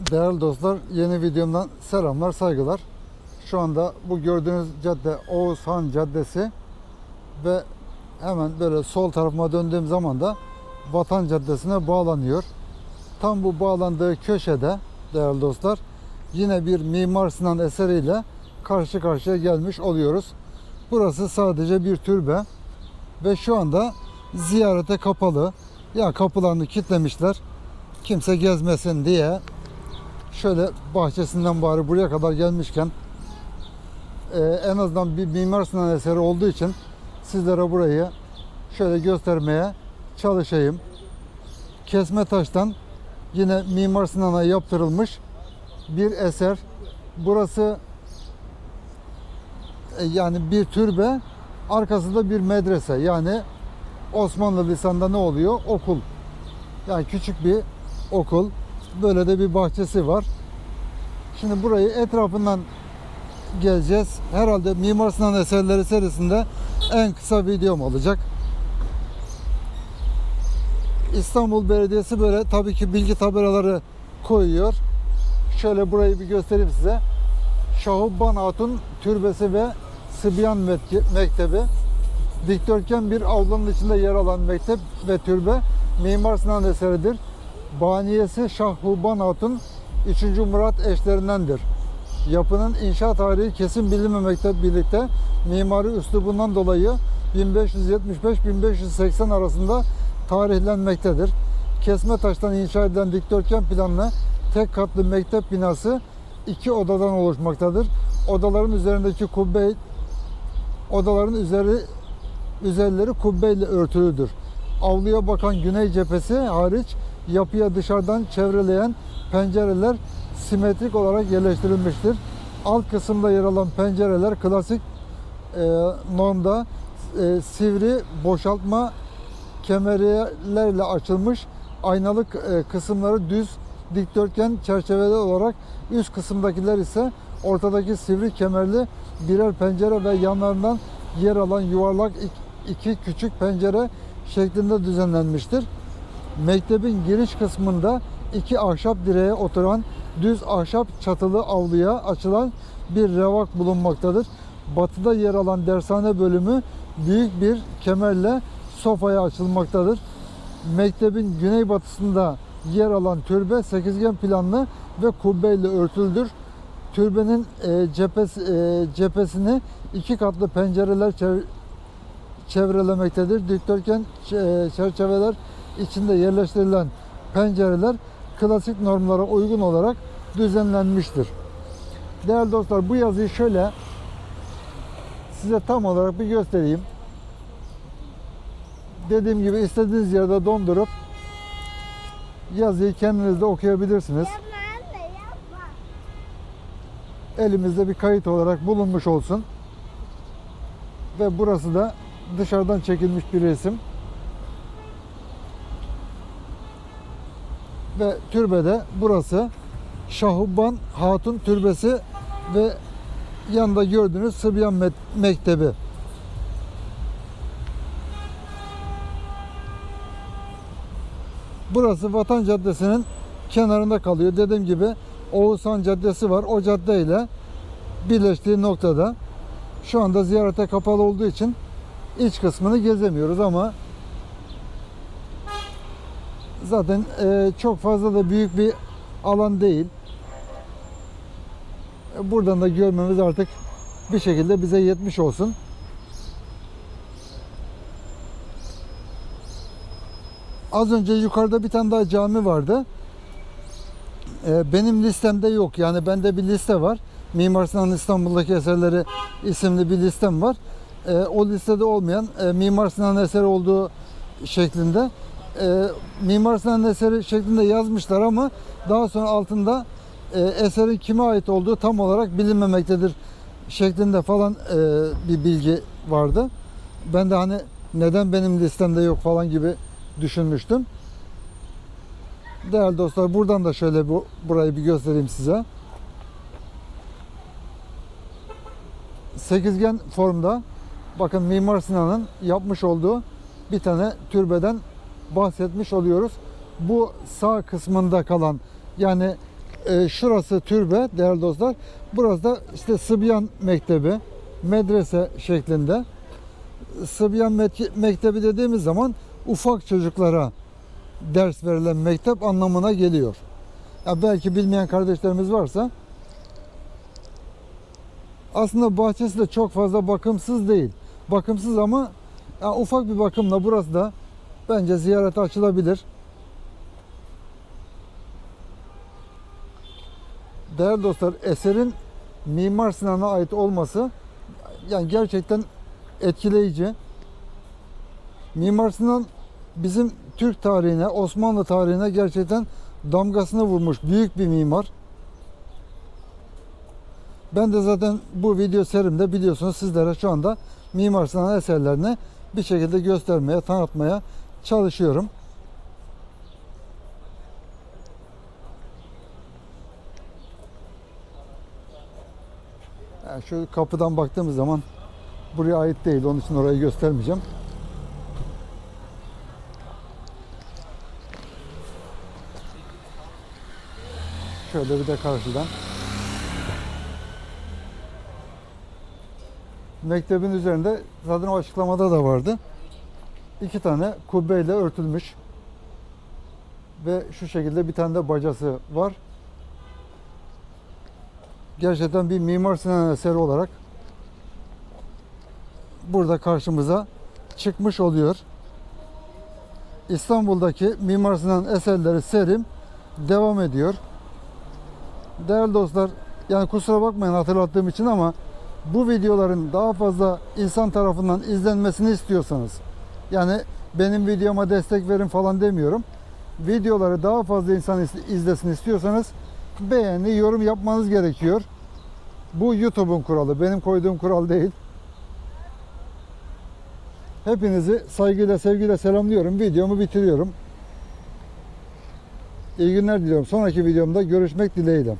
Değerli dostlar, yeni videomdan selamlar, saygılar. Şu anda bu gördüğünüz cadde Oğuz Han Caddesi ve hemen böyle sol tarafıma döndüğüm zaman da Vatan Caddesi'ne bağlanıyor. Tam bu bağlandığı köşede değerli dostlar yine bir Mimar Sinan eseriyle karşı karşıya gelmiş oluyoruz. Burası sadece bir türbe ve şu anda ziyarete kapalı. Ya kapılarını kilitlemişler. Kimse gezmesin diye şöyle bahçesinden bari buraya kadar gelmişken e, en azından bir Mimar Sinan eseri olduğu için sizlere burayı şöyle göstermeye çalışayım. Kesme taştan yine Mimar Sinan'a yaptırılmış bir eser. Burası e, yani bir türbe, arkasında bir medrese. Yani Osmanlı lisanında ne oluyor? Okul. Yani küçük bir okul. Böyle de bir bahçesi var. Şimdi burayı etrafından geleceğiz. Herhalde Mimar Sinan eserleri serisinde en kısa videom olacak. İstanbul Belediyesi böyle tabii ki bilgi tabelaları koyuyor. Şöyle burayı bir göstereyim size. Şahubban Hatun Türbesi ve Sıbyan Mek- Mektebi. Dikdörtgen bir avlunun içinde yer alan mektep ve türbe Mimar Sinan eseridir. Baniyesi Şahubban Hatun 3. Murat eşlerindendir. Yapının inşa tarihi kesin bilinmemekle birlikte mimari üslubundan dolayı 1575-1580 arasında tarihlenmektedir. Kesme taştan inşa edilen dikdörtgen planlı tek katlı mektep binası iki odadan oluşmaktadır. Odaların üzerindeki kubbe odaların üzeri üzerleri kubbeyle örtülüdür. Avluya bakan güney cephesi hariç yapıya dışarıdan çevreleyen pencereler simetrik olarak yerleştirilmiştir. Alt kısımda yer alan pencereler klasik e, normda e, sivri boşaltma kemerlerle açılmış aynalık e, kısımları düz dikdörtgen çerçeveler olarak üst kısımdakiler ise ortadaki sivri kemerli birer pencere ve yanlarından yer alan yuvarlak ik- iki küçük pencere şeklinde düzenlenmiştir. Mektebin giriş kısmında iki ahşap direğe oturan düz ahşap çatılı avluya açılan bir revak bulunmaktadır. Batıda yer alan dershane bölümü büyük bir kemerle sofaya açılmaktadır. Mektebin güneybatısında yer alan türbe sekizgen planlı ve kubbeyle örtülüdür. Türbenin e, cephesi, e, cephesini iki katlı pencereler çev- çevrelemektedir. Dikdörtgen çerçeveler içinde yerleştirilen pencereler klasik normlara uygun olarak düzenlenmiştir. Değerli dostlar bu yazıyı şöyle size tam olarak bir göstereyim. Dediğim gibi istediğiniz yerde dondurup yazıyı kendiniz de okuyabilirsiniz. Yapma anne yapma. Elimizde bir kayıt olarak bulunmuş olsun. Ve burası da dışarıdan çekilmiş bir resim. Ve türbede burası Şahubban Hatun Türbesi ve yanında gördüğünüz Sıbyan Mektebi. Burası Vatan Caddesi'nin kenarında kalıyor. Dediğim gibi Oğuzhan Caddesi var. O caddeyle birleştiği noktada şu anda ziyarete kapalı olduğu için iç kısmını gezemiyoruz ama zaten e, çok fazla da büyük bir alan değil. E, Buradan da görmemiz artık bir şekilde bize yetmiş olsun. Az önce yukarıda bir tane daha cami vardı. E, benim listemde yok. Yani bende bir liste var. Mimar Sinan İstanbul'daki eserleri isimli bir listem var. E, o listede olmayan e, Mimar Sinan eseri olduğu şeklinde e, Mimar Sinan eseri şeklinde yazmışlar ama daha sonra altında e, eserin kime ait olduğu tam olarak bilinmemektedir şeklinde falan e, bir bilgi vardı. Ben de hani neden benim listemde yok falan gibi düşünmüştüm. Değerli dostlar buradan da şöyle bu burayı bir göstereyim size. Sekizgen formda bakın Mimar Sinan'ın yapmış olduğu bir tane türbeden bahsetmiş oluyoruz. Bu sağ kısmında kalan yani e, şurası türbe değerli dostlar. Burası da işte Sıbyan Mektebi, medrese şeklinde. Sıbyan Mek- Mektebi dediğimiz zaman ufak çocuklara ders verilen mektep anlamına geliyor. Ya belki bilmeyen kardeşlerimiz varsa aslında bahçesi de çok fazla bakımsız değil. Bakımsız ama ya ufak bir bakımla burası da bence ziyarete açılabilir. Değerli dostlar eserin Mimar Sinan'a ait olması yani gerçekten etkileyici. Mimar Sinan bizim Türk tarihine, Osmanlı tarihine gerçekten damgasını vurmuş büyük bir mimar. Ben de zaten bu video serimde biliyorsunuz sizlere şu anda Mimar Sinan eserlerini bir şekilde göstermeye, tanıtmaya çalışıyorum. Yani şu kapıdan baktığımız zaman buraya ait değil. Onun için orayı göstermeyeceğim. Şöyle bir de karşıdan. Mektebin üzerinde zaten o açıklamada da vardı. İki tane kubbeyle örtülmüş. Ve şu şekilde bir tane de bacası var. Gerçekten bir Mimar Sinan eseri olarak burada karşımıza çıkmış oluyor. İstanbul'daki Mimar Sinan eserleri serim devam ediyor. Değerli dostlar, yani kusura bakmayın hatırlattığım için ama bu videoların daha fazla insan tarafından izlenmesini istiyorsanız yani benim videoma destek verin falan demiyorum. Videoları daha fazla insan iz- izlesin istiyorsanız beğeni, yorum yapmanız gerekiyor. Bu YouTube'un kuralı. Benim koyduğum kural değil. Hepinizi saygıyla, sevgiyle selamlıyorum. Videomu bitiriyorum. İyi günler diliyorum. Sonraki videomda görüşmek dileğiyle.